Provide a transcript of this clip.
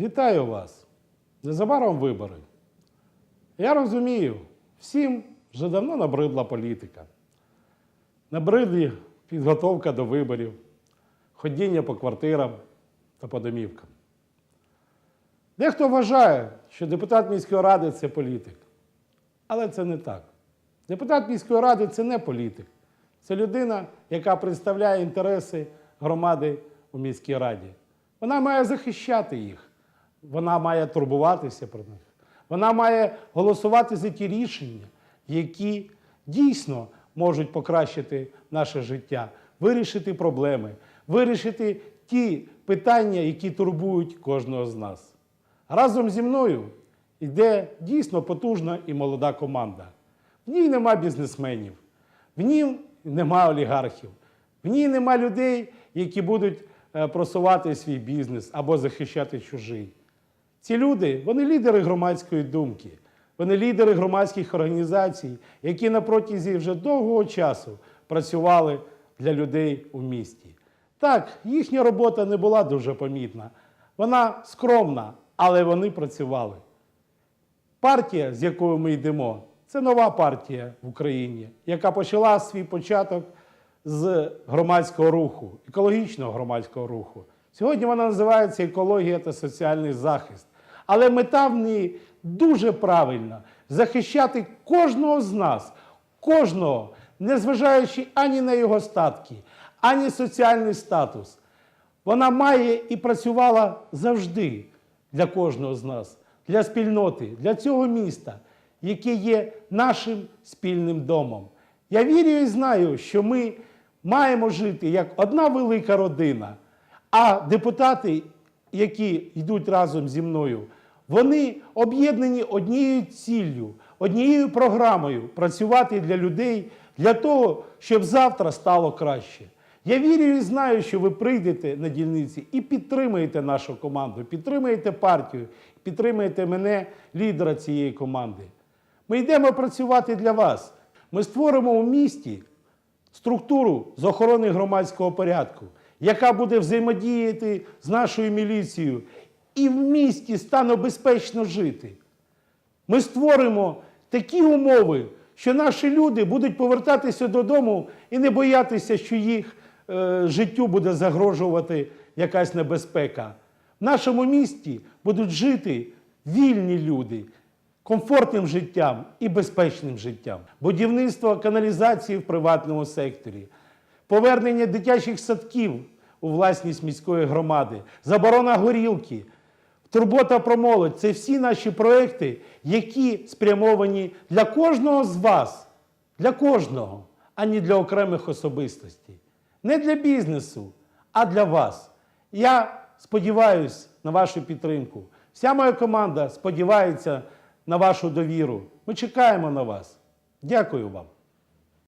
Вітаю вас! Незабаром вибори. Я розумію, всім вже давно набридла політика. Набридлі підготовка до виборів, ходіння по квартирам та по домівкам. Дехто вважає, що депутат міської ради це політик. Але це не так. Депутат міської ради це не політик. Це людина, яка представляє інтереси громади у міській раді. Вона має захищати їх. Вона має турбуватися про них. Вона має голосувати за ті рішення, які дійсно можуть покращити наше життя, вирішити проблеми, вирішити ті питання, які турбують кожного з нас. Разом зі мною йде дійсно потужна і молода команда. В ній нема бізнесменів, в ній нема олігархів, в ній нема людей, які будуть е, просувати свій бізнес або захищати чужий. Ці люди, вони лідери громадської думки, вони лідери громадських організацій, які на протязі вже довгого часу працювали для людей у місті. Так, їхня робота не була дуже помітна, вона скромна, але вони працювали. Партія, з якою ми йдемо, це нова партія в Україні, яка почала свій початок з громадського руху, екологічного громадського руху. Сьогодні вона називається екологія та соціальний захист. Але мета в ній дуже правильна захищати кожного з нас, кожного, незважаючи ані на його статки, ані соціальний статус. Вона має і працювала завжди для кожного з нас, для спільноти, для цього міста, яке є нашим спільним домом. Я вірю і знаю, що ми маємо жити як одна велика родина, а депутати, які йдуть разом зі мною, вони об'єднані однією ціллю, однією програмою працювати для людей для того, щоб завтра стало краще. Я вірю і знаю, що ви прийдете на дільниці і підтримаєте нашу команду, підтримаєте партію, підтримаєте мене, лідера цієї команди. Ми йдемо працювати для вас. Ми створимо у місті структуру з охорони громадського порядку, яка буде взаємодіяти з нашою міліцією, і в місті стане безпечно жити. Ми створимо такі умови, що наші люди будуть повертатися додому і не боятися, що їх е, життю буде загрожувати якась небезпека. В нашому місті будуть жити вільні люди, комфортним життям і безпечним життям. Будівництво каналізації в приватному секторі, повернення дитячих садків у власність міської громади, заборона горілки. Турбота про молодь це всі наші проекти, які спрямовані для кожного з вас, для кожного, а не для окремих особистостей. Не для бізнесу, а для вас. Я сподіваюся на вашу підтримку. Вся моя команда сподівається на вашу довіру. Ми чекаємо на вас. Дякую вам.